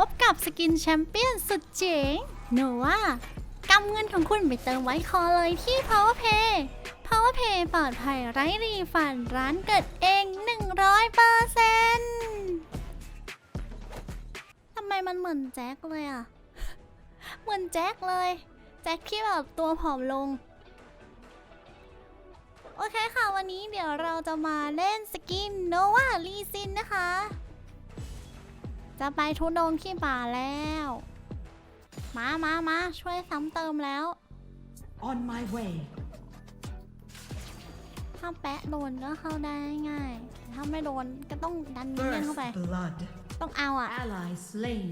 พบกับสกินแชมเปี้ยนสุดเจ๋งโนวากำเงินของคุณไปเติมไว้คอเลยที่ PowerPay PowerPay ปลอดภัยไร้รีฟันร้านเกิดเอง 100%ทำไมมันเหมือนแจ็คเลยอะ เหมือนแจ็คเลย แจ็คที่แบบตัวผอมลง โอเคค่ะวันนี้เดี๋ยวเราจะมาเล่นสกินโนวาลีซินนะคะ จะไปทุดงค์ที่ป่าแล้ว มามามาช่วยซ้ำเติมแล้ว On my way. ถ้าแปะโดนก็เข้าได้ง่ายแต่ถ้าไม่โดนก็ต้องดันมินเนี่ยนเข้าไป First blood. ต้องเอาอะ Ally slain.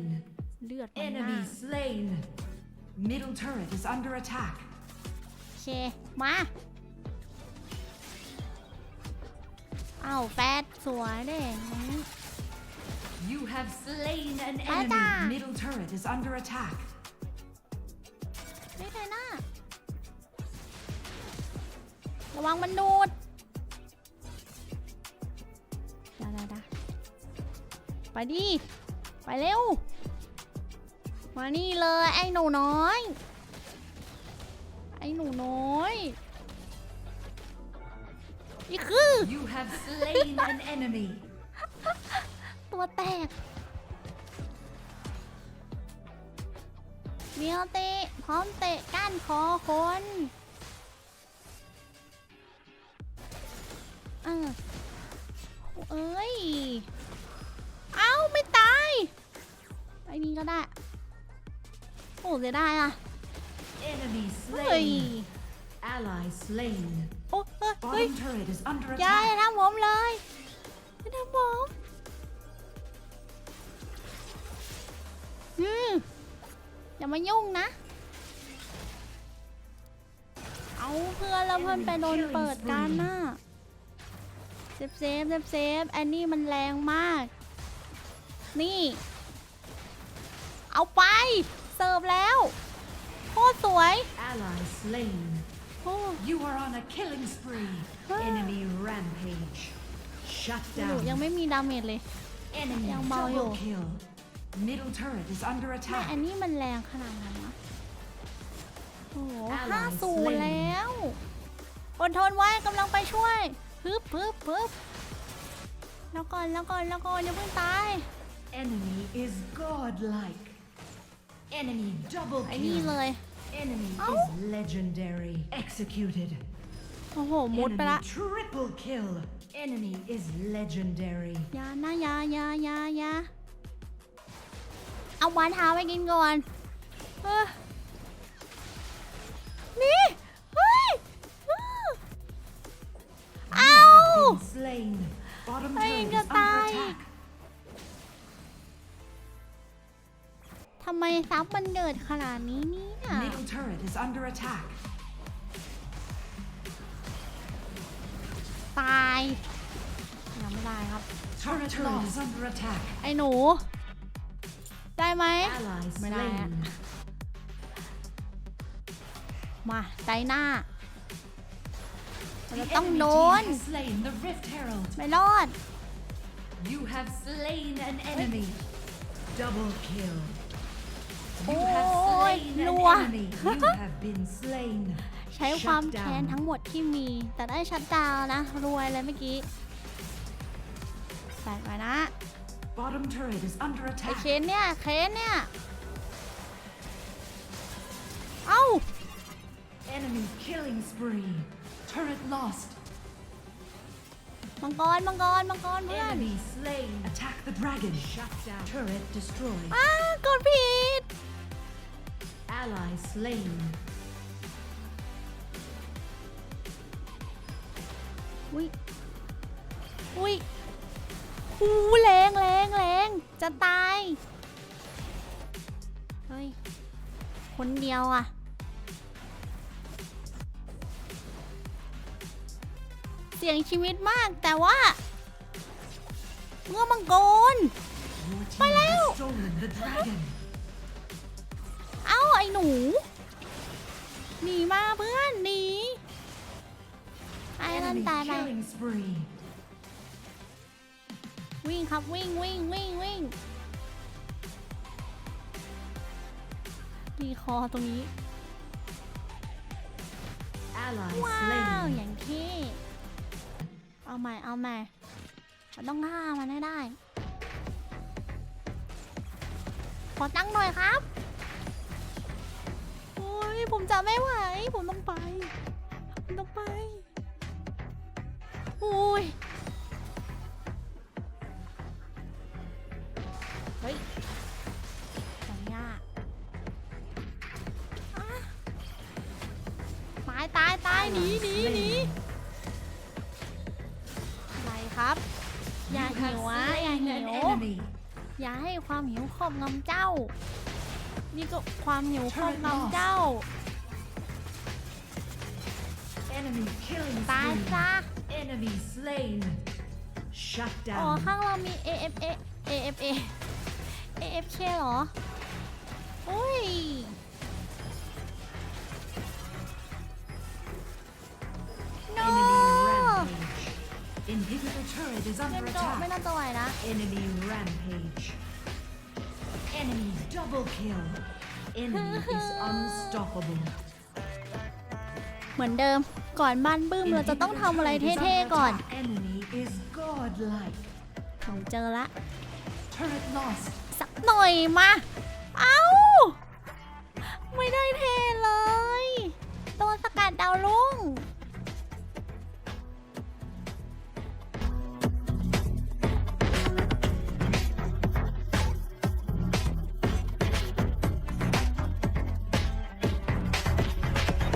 เลือดมันมาก Enemy slain. Middle turret is under attack. โอเค มา เอาแปดสวยเด้อย่างนี้ You have slain an Ada. enemy. Middle turret is under attack. ไม่เลยนะระวังมันดูดดาดาดาไปดิ ไปเร็ว มานี่เลยไอ้หนูน้อย ไอ้หนูน้อยนี่คือ You have slain an enemy. ตัวแตกเมียวเตะพร้อมเตะก้านคอคนเออเอ้ย เอ้า ไม่ตายไอ้นี่ก็ได้ โอ้เสียดายอะ Enemy เฮ้ย slain. Ally slain. โอ้เฮ้ยเฮ้ย Bottom turret is under อย่า attack. อย่าทำผมเลยอย่าทำผม อืมอย่ามายุ่งนะ เอาเพื่อนแล้วเพื่อนไปโดนเปิดกันน่ะเซฟเซฟเซฟเซฟแอนนี่มันแรงมาก นี่ เอาไป เสิร์ฟแล้วโคตรสวย Ally slain. โอ้ You are on a killing spree. Ah. Enemy rampage. Shut หนูยัง down. ไม่มีดาเมจเลย Enemy Yang bao nhiêu? double kill. Middle turret is under แม่ attack. อันนี้มันแรงขนาดนั้นวะโอ้โห Ally ห้าศูนย์ slain แล้ว อดทนไว้กำลังไปช่วยปึ๊บปึ๊บปึ๊บแล้วก่อนแล้วก่อนแล้วก่อนอย่าเพิ่งตาย Enemy is godlike. Enemy double ไอ้นี่เล kill. ย Enemy Ow. is legendary. Executed. โอ้โห มุดไป Enemy ละ triple kill. Enemy is legendary. อยานะอยาอยาอยาอยา เอาหวานหาไปกินก่อนเออนี่เฮ้ยอื้อ You Ow. have been slain. Bottom Ay, turret is ang under gatay. attack. ทำไมซับมันเดิดขนาดนี้เนี่ย Middle turret is under attack. ตายยังไม่ได้ครับ Turret turret is under attack. ไอ้หนู ได้ไหม Ally Mới đây ạ. slain. มาใจหน้า The เราต้อง enemy โด team น has slain the Rift Herald. ไม่รอด You have slain an enemy. Double kill. You Ôi, have slain an lùa. enemy. You have been slain. ใช้ความ Shut แค้น down. ทั้งหมดที่มี แต่ได้ชัดดาวน์นะ รวยเลยเมื่อกี้แปดไว้นะ Bottom turret is under ไอ attack. เคนเนี่ย เคนเนี่ย เอ้า Enemy killing spree. Turret lost. มังกร มังกร มังกรเพื่อน Enemy slain. Attack the dragon. Shut down. Turret destroyed. อ้ากดผิด Ally slain. อุ้ย อุ้ยหูแรงแรงแรง จะตาย เฮ้ย คนเดียวอะเสี่ยงชีวิตมากแต่ว่าเมื่อมังกร Your team Phải leo. has stolen the dragon. เอ้า ไอ้หนู หนีมาเพื่อนหนีไอ้นั่นตายไป วิ่งครับวิ่งวิ่งวิ่งวิ่งตีคอตรงนี้ Ally ว้าว slain. อย่างที่เอาใหม่เอาใหม่มันต้องฆ่ามันให้ได้ ขอตั้งค์หน่อยครับ โอ้ยผมจะไม่ไหว ผมต้องไป ผมต้องไป โอ้ย หนีหนีหนีอะไรครับ อย่า You หิ have วอะอย่า slain หิ an ว enemy. อย่าให้ความหิวครอบงำเจ้า นี่ก็ความหิวครอบงำเจ้า Enemy killing ตาย spree. ซะ Enemy slain. Shut อ๋อ down. ข้างเรามี AFA AFA AFK เหรออุ้ turret is เล่น under ก็ไม่ attack. น่าจะไหวนะ Enemy rampage. Enemy double kill. Enemy is unstoppable. เหมือนเดิมก่อนบ้านบึ้มเราจะต้องทำอะไร Inhibitor turret is เท่ under ๆก่อน attack. Enemy is godlike. ผมเจอละ Turret lost. สักหน่อยมา เอ้า ไม่ได้เทเลย โดนสกัดดาวลุ่ง